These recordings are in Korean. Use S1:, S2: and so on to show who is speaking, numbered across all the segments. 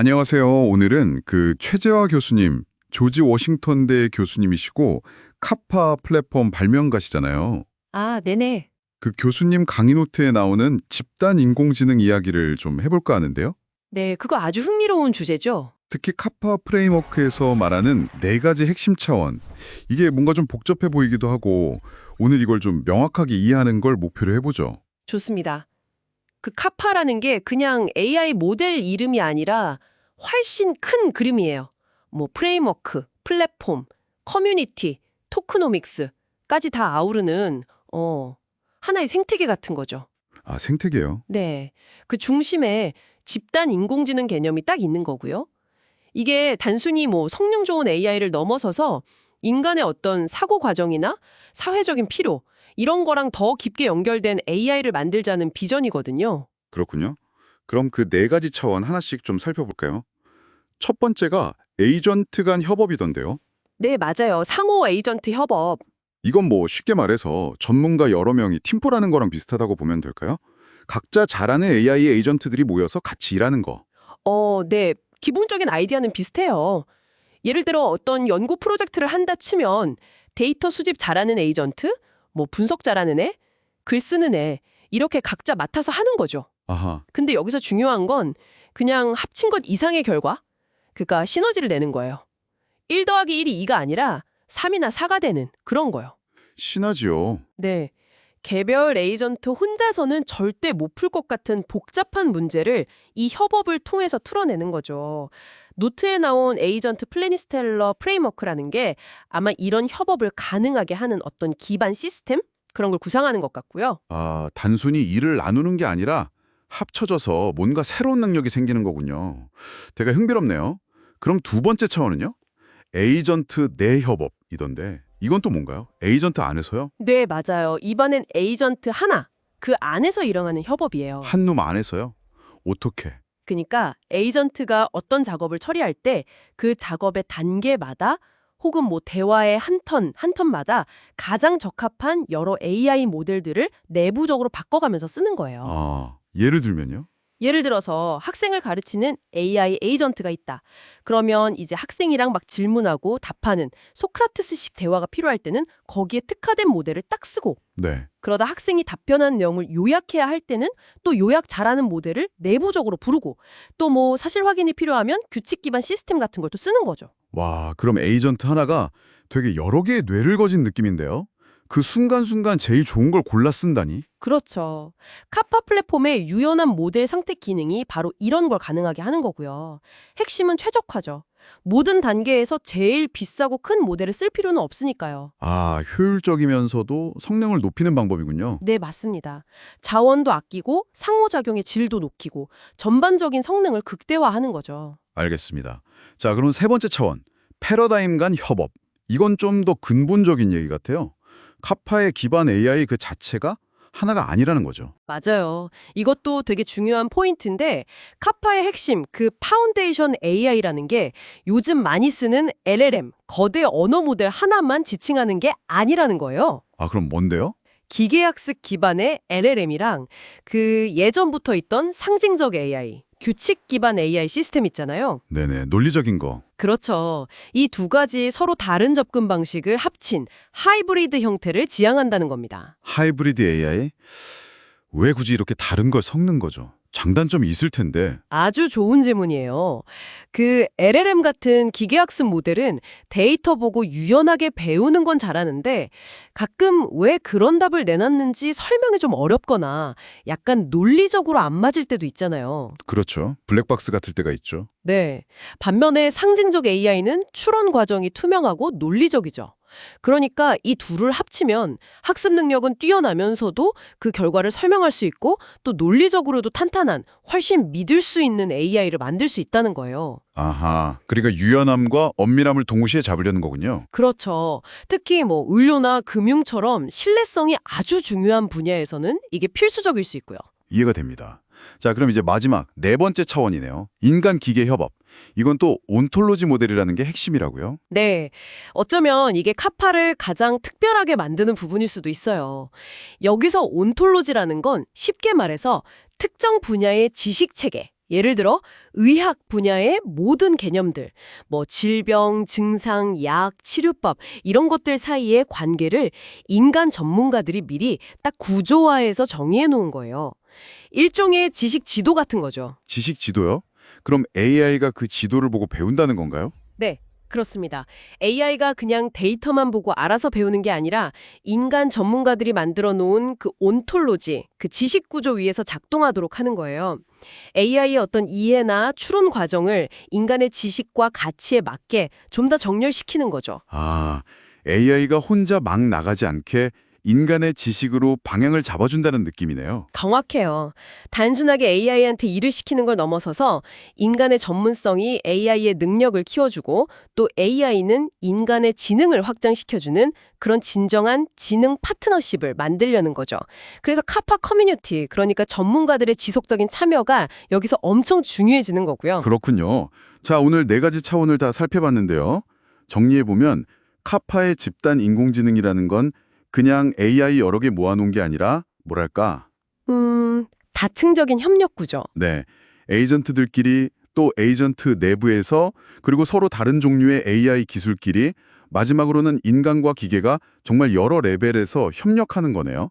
S1: 안녕하세요. 오늘은 그 최재화 교수님, 조지 워싱턴대 교수님이시고 카파 플랫폼 발명가시잖아요.
S2: 아, 네네.
S1: 그 교수님 강의 노트에 나오는 집단 인공지능 이야기를 좀 해볼까 하는데요.
S2: 네, 그거 아주 흥미로운 주제죠.
S1: 특히 카파 프레임워크에서 말하는 네 가지 핵심 차원. 이게 뭔가 좀 복잡해 보이기도 하고 오늘 이걸 좀 명확하게 이해하는 걸 목표로 해보죠.
S2: 좋습니다. 그 카파라는 게 그냥 AI 모델 이름이 아니라 훨씬 큰 그림이에요. 뭐 프레임워크, 플랫폼, 커뮤니티, 토크노믹스까지 다 아우르는 어, 하나의 생태계 같은 거죠.
S1: 아, 생태계요.
S2: 네. 그 중심에 집단 인공지능 개념이 딱 있는 거고요. 이게 단순히 뭐 성능 좋은 AI를 넘어서서 인간의 어떤 사고 과정이나 사회적인 필요, 이런 거랑 더 깊게 연결된 AI를 만들자는 비전이거든요.
S1: 그렇군요. 그럼 그 네 가지 차원 하나씩 좀 살펴볼까요? 첫 번째가 에이전트 간 협업이던데요.
S2: 네, 맞아요. 상호 에이전트 협업.
S1: 이건 뭐 쉽게 말해서 전문가 여러 명이 팀포라는 거랑 비슷하다고 보면 될까요? 각자 잘하는 AI 에이전트들이 모여서 같이 일하는 거.
S2: 어, 네. 기본적인 아이디어는 비슷해요. 예를 들어 어떤 연구 프로젝트를 한다 치면 데이터 수집 잘하는 에이전트, 뭐 분석 잘하는 애, 글 쓰는 애, 이렇게 각자 맡아서 하는 거죠.
S1: 아하,
S2: 근데 여기서 중요한 건 그냥 합친 것 이상의 결과? 그러니까 시너지를 내는 거예요. 1 더하기 1이 2가 아니라 3이나 4가 되는 그런 거요.
S1: 신하지요.
S2: 네. 개별 에이전트 혼자서는 절대 못 풀 것 같은 복잡한 문제를 이 협업을 통해서 풀어내는 거죠. 노트에 나온 에이전트 플래니스텔러 프레임워크라는 게 아마 이런 협업을 가능하게 하는 어떤 기반 시스템? 그런 걸 구상하는 것 같고요.
S1: 아, 단순히 일을 나누는 게 아니라 합쳐져서 뭔가 새로운 능력이 생기는 거군요. 되게 흥미롭네요. 그럼 두 번째 차원은요? 에이전트 내 협업이던데 이건 또 뭔가요? 에이전트 안에서요?
S2: 네, 맞아요. 이번엔 에이전트 하나, 그 안에서 일어나는 협업이에요.
S1: 한 놈 안에서요? 어떻게?
S2: 그러니까 에이전트가 어떤 작업을 처리할 때 그 작업의 단계마다 혹은 뭐 대화의 한 턴, 한 턴마다 가장 적합한 여러 AI 모델들을 내부적으로 바꿔가면서 쓰는 거예요.
S1: 아, 예를 들면요?
S2: 예를 들어서 학생을 가르치는 AI 에이전트가 있다. 그러면 이제 학생이랑 막 질문하고 답하는 소크라테스식 대화가 필요할 때는 거기에 특화된 모델을 딱 쓰고
S1: 네.
S2: 그러다 학생이 답변한 내용을 요약해야 할 때는 또 요약 잘하는 모델을 내부적으로 부르고 또 뭐 사실 확인이 필요하면 규칙 기반 시스템 같은 걸 또 쓰는 거죠.
S1: 와, 그럼 에이전트 하나가 되게 여러 개의 뇌를 거진 느낌인데요? 그 순간순간 제일 좋은 걸 골라 쓴다니?
S2: 그렇죠. 카파 플랫폼의 유연한 모델 선택 기능이 바로 이런 걸 가능하게 하는 거고요. 핵심은 최적화죠. 모든 단계에서 제일 비싸고 큰 모델을 쓸 필요는 없으니까요.
S1: 아, 효율적이면서도 성능을 높이는 방법이군요.
S2: 네, 맞습니다. 자원도 아끼고 상호작용의 질도 높이고 전반적인 성능을 극대화하는 거죠.
S1: 알겠습니다. 자, 그럼 세 번째 차원. 패러다임 간 협업. 이건 좀 더 근본적인 얘기 같아요. 카파의 기반 AI 그 자체가 하나가 아니라는 거죠.
S2: 맞아요. 이것도 되게 중요한 포인트인데 카파의 핵심 그 파운데이션 AI라는 게 요즘 많이 쓰는 LLM, 거대 언어 모델 하나만 지칭하는 게 아니라는 거예요.
S1: 아, 그럼 뭔데요?
S2: 기계학습 기반의 LLM이랑 그 예전부터 있던 상징적 AI, 규칙 기반 AI 시스템 있잖아요.
S1: 네네, 논리적인 거.
S2: 그렇죠. 이 두 가지 서로 다른 접근 방식을 합친 하이브리드 형태를 지향한다는 겁니다.
S1: 하이브리드 AI? 왜 굳이 이렇게 다른 걸 섞는 거죠? 장단점이 있을 텐데.
S2: 아주 좋은 질문이에요. 그 LLM 같은 기계학습 모델은 데이터 보고 유연하게 배우는 건 잘하는데 가끔 왜 그런 답을 내놨는지 설명이 좀 어렵거나 약간 논리적으로 안 맞을 때도 있잖아요.
S1: 그렇죠. 블랙박스 같을 때가 있죠.
S2: 네. 반면에 상징적 AI는 추론 과정이 투명하고 논리적이죠. 그러니까 이 둘을 합치면 학습 능력은 뛰어나면서도 그 결과를 설명할 수 있고 또 논리적으로도 탄탄한 훨씬 믿을 수 있는 AI를 만들 수 있다는 거예요.
S1: 아하. 그러니까 유연함과 엄밀함을 동시에 잡으려는 거군요.
S2: 그렇죠. 특히 뭐 의료나 금융처럼 신뢰성이 아주 중요한 분야에서는 이게 필수적일 수 있고요.
S1: 이해가 됩니다. 자, 그럼 이제 마지막 네 번째 차원이네요. 인간 기계 협업. 이건 또 온톨로지 모델이라는 게 핵심이라고요.
S2: 네. 어쩌면 이게 카파를 가장 특별하게 만드는 부분일 수도 있어요. 여기서 온톨로지라는 건 쉽게 말해서 특정 분야의 지식 체계, 예를 들어 의학 분야의 모든 개념들, 뭐 질병, 증상, 약, 치료법 이런 것들 사이의 관계를 인간 전문가들이 미리 딱 구조화해서 정의해 놓은 거예요. 일종의 지식 지도 같은 거죠.
S1: 지식 지도요? 그럼 AI가 그 지도를 보고 배운다는 건가요?
S2: 네, 그렇습니다. AI가 그냥 데이터만 보고 알아서 배우는 게 아니라 인간 전문가들이 만들어 놓은 그 온톨로지, 그 지식 구조 위에서 작동하도록 하는 거예요. AI의 어떤 이해나 추론 과정을 인간의 지식과 가치에 맞게 좀 더 정렬시키는 거죠.
S1: 아, AI가 혼자 막 나가지 않게 인간의 지식으로 방향을 잡아준다는 느낌이네요.
S2: 정확해요. 단순하게 AI한테 일을 시키는 걸 넘어서서 인간의 전문성이 AI의 능력을 키워주고 또 AI는 인간의 지능을 확장시켜주는 그런 진정한 지능 파트너십을 만들려는 거죠. 그래서 카파 커뮤니티, 그러니까 전문가들의 지속적인 참여가 여기서 엄청 중요해지는 거고요.
S1: 그렇군요. 자, 오늘 네 가지 차원을 다 살펴봤는데요. 정리해보면 카파의 집단 인공지능이라는 건 그냥 AI 여러 개 모아놓은 게 아니라 뭐랄까,
S2: 음, 다층적인 협력 구조.
S1: 네, 에이전트들끼리 또 에이전트 내부에서 그리고 서로 다른 종류의 AI 기술끼리 마지막으로는 인간과 기계가 정말 여러 레벨에서 협력하는 거네요.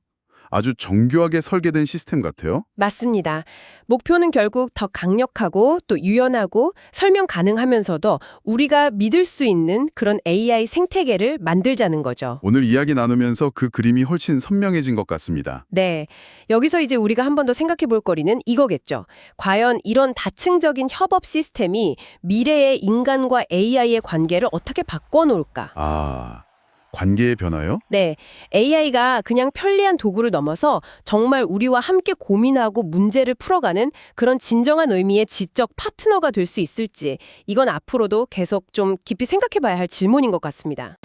S1: 아주 정교하게 설계된 시스템 같아요.
S2: 맞습니다. 목표는 결국 더 강력하고 또 유연하고 설명 가능하면서도 우리가 믿을 수 있는 그런 AI 생태계를 만들자는 거죠.
S1: 오늘 이야기 나누면서 그 그림이 훨씬 선명해진 것 같습니다.
S2: 네. 여기서 이제 우리가 한 번 더 생각해 볼 거리는 이거겠죠. 과연 이런 다층적인 협업 시스템이 미래의 인간과 AI의 관계를 어떻게 바꿔놓을까?
S1: 아, 관계의 변화요?
S2: 네. AI가 그냥 편리한 도구를 넘어서 정말 우리와 함께 고민하고 문제를 풀어가는 그런 진정한 의미의 지적 파트너가 될 수 있을지 이건 앞으로도 계속 좀 깊이 생각해 봐야 할 질문인 것 같습니다.